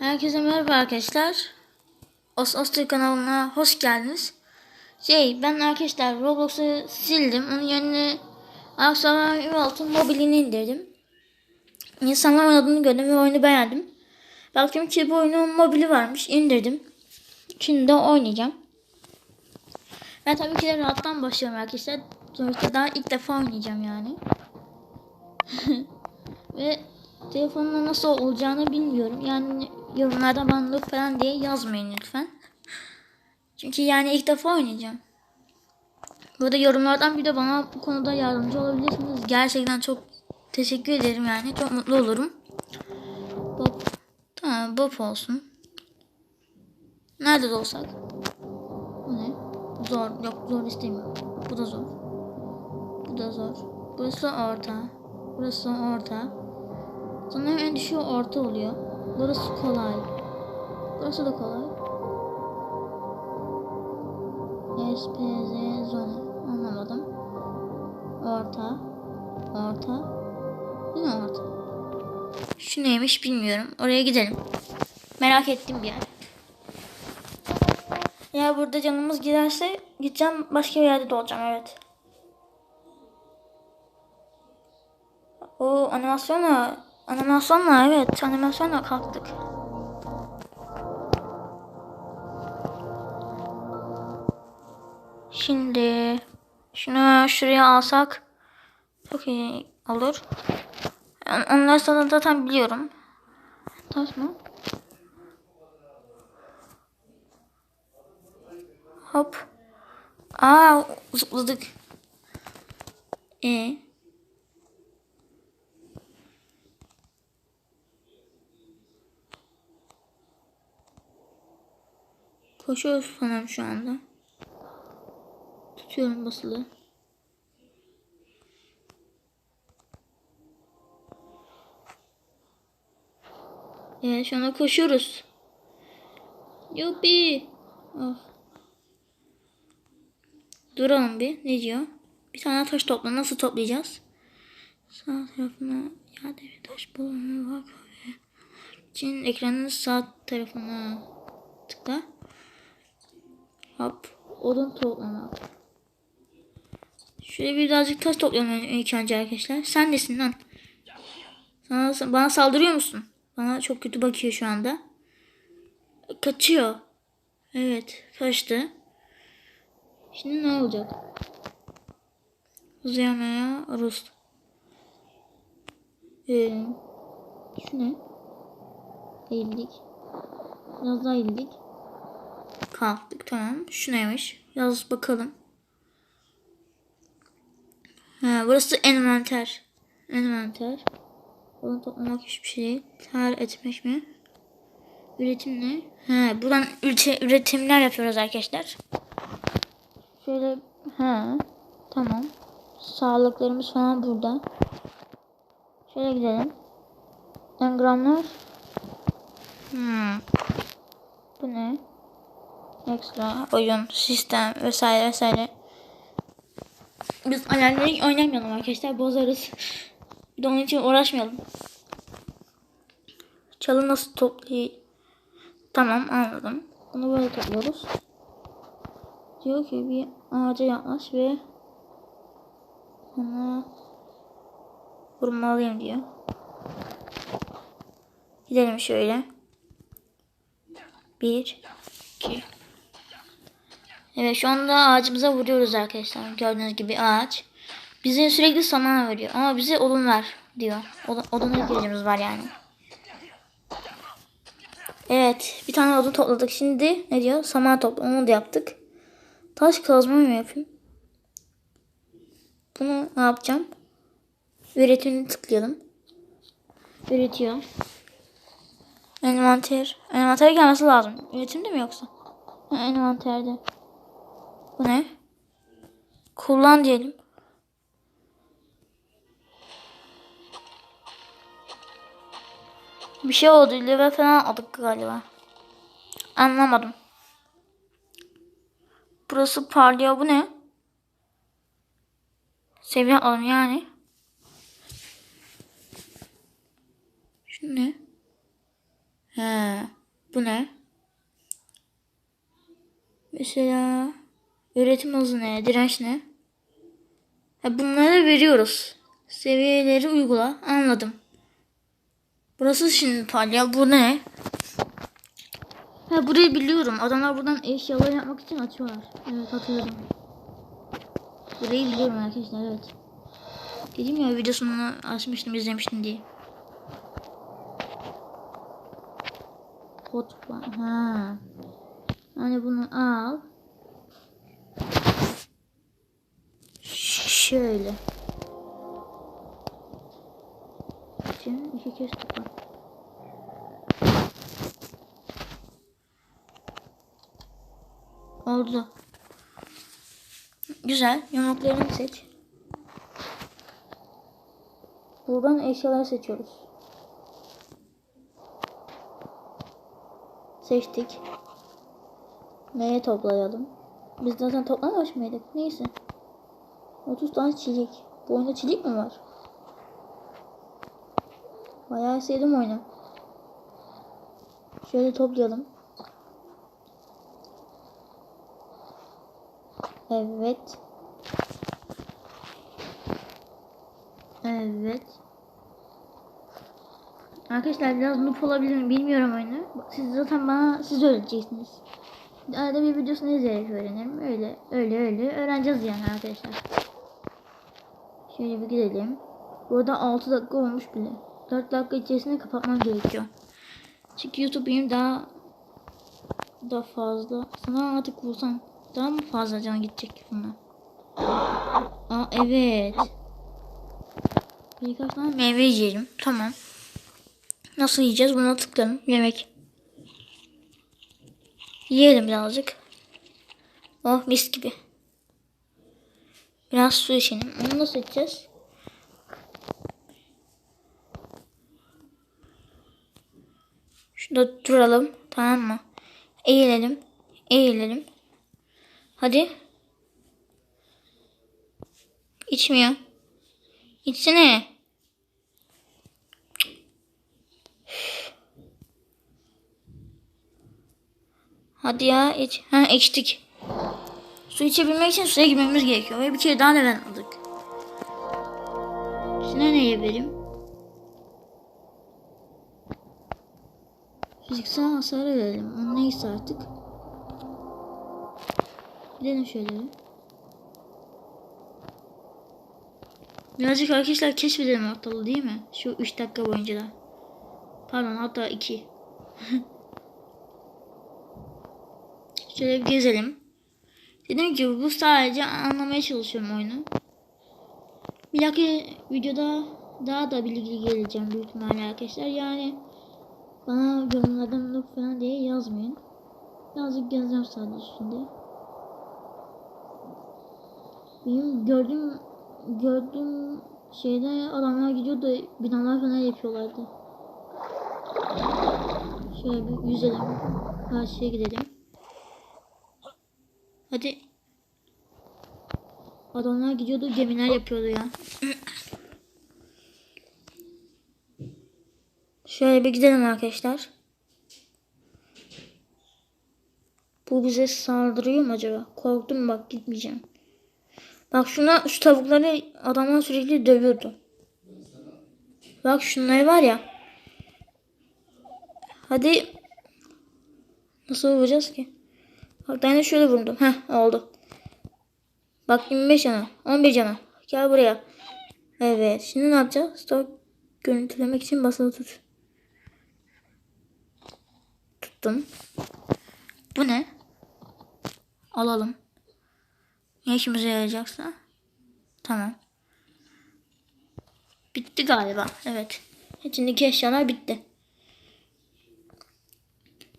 Herkese merhaba arkadaşlar. Os Oster kanalına hoş geldiniz. Şey ben arkadaşlar Roblox'u sildim. Onun yerine Aksaray Altın mobilini indirdim. İnsanlar oynadığını gördüm ve oyunu beğendim. Baktım ki bu oyunun mobili varmış. indirdim. Şimdi de oynayacağım. Ben tabii ki de rahattan başlıyorum arkadaşlar. Sonuçta daha ilk defa oynayacağım yani. ve telefonla nasıl olacağını bilmiyorum. Yani yorumlarda bana falan diye yazmayın lütfen. Çünkü yani ilk defa oynayacağım. Burada yorumlardan bir de bana bu konuda yardımcı olabilirsiniz. Gerçekten çok teşekkür ederim yani. Çok mutlu olurum. Bob. Tamam Bob olsun. Nerede de olsak. Bu ne? Zor. Yok zor istemiyorum. Bu da zor. Bu da zor. Burası orta. Burası orta. Sanırım en düşüğü orta oluyor. Burası kolay. Burası da kolay. SPZ zone. Anlamadım. Orta. Orta. Yine orta. Şu neymiş bilmiyorum. Oraya gidelim. Merak ettim bir yer. Ya burada canımız giderse gideceğim başka bir yerde de olacağım evet. O animasyonla animasyonla evet animasyonla kalktık. Şimdi şunu şuraya alsak çok iyi olur. Yani onları sana zaten biliyorum. Taş mı? Hop. Aa zıpladık. E. Koşuyoruz falan şu anda. Tutuyorum basılı. Evet şu anda koşuyoruz. Yuppi. Oh. Duralım bir. Ne diyor? Bir tane taş topla. Nasıl toplayacağız? Sağ tarafına ya bir taş bulana bak. için ekranın sağ tarafına tıkla. Hop. Odun toplama. Şöyle birazcık taş toplayalım ilk önce arkadaşlar. Sen nesin lan? Sana, bana saldırıyor musun? Bana çok kötü bakıyor şu anda. Kaçıyor. Evet. Kaçtı. Şimdi ne olacak? Uzayamaya Rus. Ee, şu ne? Eğildik. Biraz daha eğildik. Kalktık tamam. Şu neymiş? Yaz bakalım. Ha, burası envanter. Envanter. Onu toplamak hiçbir şey değil. Ter etmek mi? Üretim ne? Ha, buradan üretimler yapıyoruz arkadaşlar. Şöyle ha tamam. Sağlıklarımız falan burada. Şöyle gidelim. Engramlar. Hmm. Bu ne? Ekstra oyun, sistem vesaire vesaire. Biz ayarları oynamayalım arkadaşlar. Bozarız. Bir de onun için uğraşmayalım. Çalı nasıl toplayayım? Tamam anladım. Bunu böyle topluyoruz. Diyor ki bir ağaca yaklaş ve ona vurmalıyım diyor. Gidelim şöyle. Bir, iki. Evet şu anda ağacımıza vuruyoruz arkadaşlar. Gördüğünüz gibi ağaç. Bize sürekli saman veriyor. Ama bize odun ver diyor. Odun, oduna ihtiyacımız var yani. Evet. Bir tane odun topladık. Şimdi ne diyor? Saman topla. Onu da yaptık. Taş kazma mı yapayım? Bunu ne yapacağım? Üretimini tıklayalım. Üretiyor. Envanter. Envantere gelmesi lazım. Üretimde mi yoksa? Envanterde. Bu ne? Kullan diyelim. Bir şey oldu. Level falan aldık galiba. Anlamadım. Burası parlıyor. Bu ne? Seviye alalım yani. Şu ne? He. Bu ne? Mesela üretim hızı ne? Direnç ne? Ha, bunları veriyoruz. Seviyeleri uygula. Anladım. Burası şimdi palya. Bu ne? Ha burayı biliyorum. Adamlar buradan eşyalar yapmak için açıyorlar. Evet hatırladım. Burayı biliyorum arkadaşlar evet. Dedim ya videosunu açmıştım izlemiştim diye. Var. Ha. Hani bunu al. Şöyle. Şimdi iki kez tıkla. Oldu. Güzel. Yumruklarını seç. Buradan eşyalar seçiyoruz. Seçtik. Neye toplayalım? Biz zaten toplamamış mıydık? Neyse. 30 tane çilik. Bu oyunda çilik mi var? Bayağı sevdim oyunu. Şöyle toplayalım. Evet. Evet. Arkadaşlar biraz noob olabilirim bilmiyorum oyunu. Siz zaten bana siz öğreteceksiniz. Arada bir videosunu izleyerek öğrenirim. Öyle öyle öyle öğreneceğiz yani arkadaşlar. Şöyle bir gidelim. Burada 6 dakika olmuş bile. 4 dakika içerisinde kapatmam gerekiyor. Çünkü YouTube benim daha daha fazla. Sana artık vursam daha mı fazla can gidecek buna? Aa evet. Birkaç tane meyve yiyelim. Tamam. Nasıl yiyeceğiz? Buna tıklayalım. Yemek. Yiyelim birazcık. Oh mis gibi. Biraz su içelim. Onu nasıl içeceğiz? Şurada duralım. Tamam mı? Eğilelim. Eğilelim. Hadi. İçmiyor. İçsene. Hadi ya iç. Ha içtik. Su içebilmek için suya girmemiz gerekiyor. Ve bir kere daha neden aldık. Şimdi ne yiyebilirim? Fiziksel hasar verelim. O neyse artık. Gidelim şöyle. Birazcık arkadaşlar keşfedelim ortalığı değil mi? Şu 3 dakika boyunca da. Pardon hatta 2. Şöyle bir gezelim. Dedim ki bu sadece anlamaya çalışıyorum oyunu. Bir dahaki videoda daha da bilgili geleceğim büyük ihtimalle arkadaşlar. Yani bana yorumlardan falan diye yazmayın. Birazcık yazacağım sadece şimdi. Benim gördüğüm gördüğüm şeyde adamlar gidiyor da binalar falan yapıyorlardı. Şöyle bir yüzelim. Karşıya gidelim. Hadi. Adamlar gidiyordu gemiler yapıyordu ya. Şöyle bir gidelim arkadaşlar. Bu bize saldırıyor mu acaba? Korktum bak gitmeyeceğim. Bak şuna şu tavukları adamlar sürekli dövüyordu. Bak şunları var ya. Hadi. Nasıl vuracağız ki? Bak ben şöyle vurdum. Heh oldu. Bak 25 cana. 11 cana. Gel buraya. Evet. Şimdi ne yapacağız? Stop görüntülemek için basılı tut. Tuttum. Bu ne? Alalım. Ne işimize yarayacaksa. Tamam. Bitti galiba. Evet. İçindeki eşyalar bitti.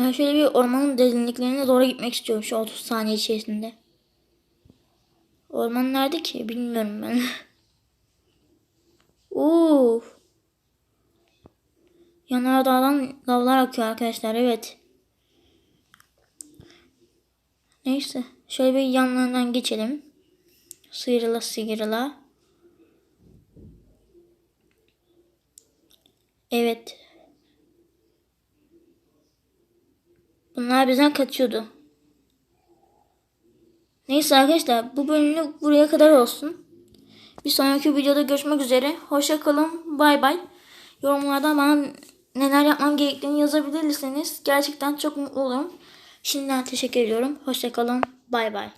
Ben şöyle bir ormanın derinliklerine doğru gitmek istiyorum şu 30 saniye içerisinde. Orman nerede ki? Bilmiyorum ben. Uf. Yanardağdan lavlar akıyor arkadaşlar. Evet. Neyse. Şöyle bir yanlarından geçelim. Sıyrıla sıyrıla. Evet. Bunlar bizden kaçıyordu. Neyse arkadaşlar bu bölümlük buraya kadar olsun. Bir sonraki videoda görüşmek üzere. Hoşça kalın. Bay bay. Yorumlarda bana neler yapmam gerektiğini yazabilirseniz gerçekten çok mutlu olurum. Şimdiden teşekkür ediyorum. Hoşça kalın. Bay bay.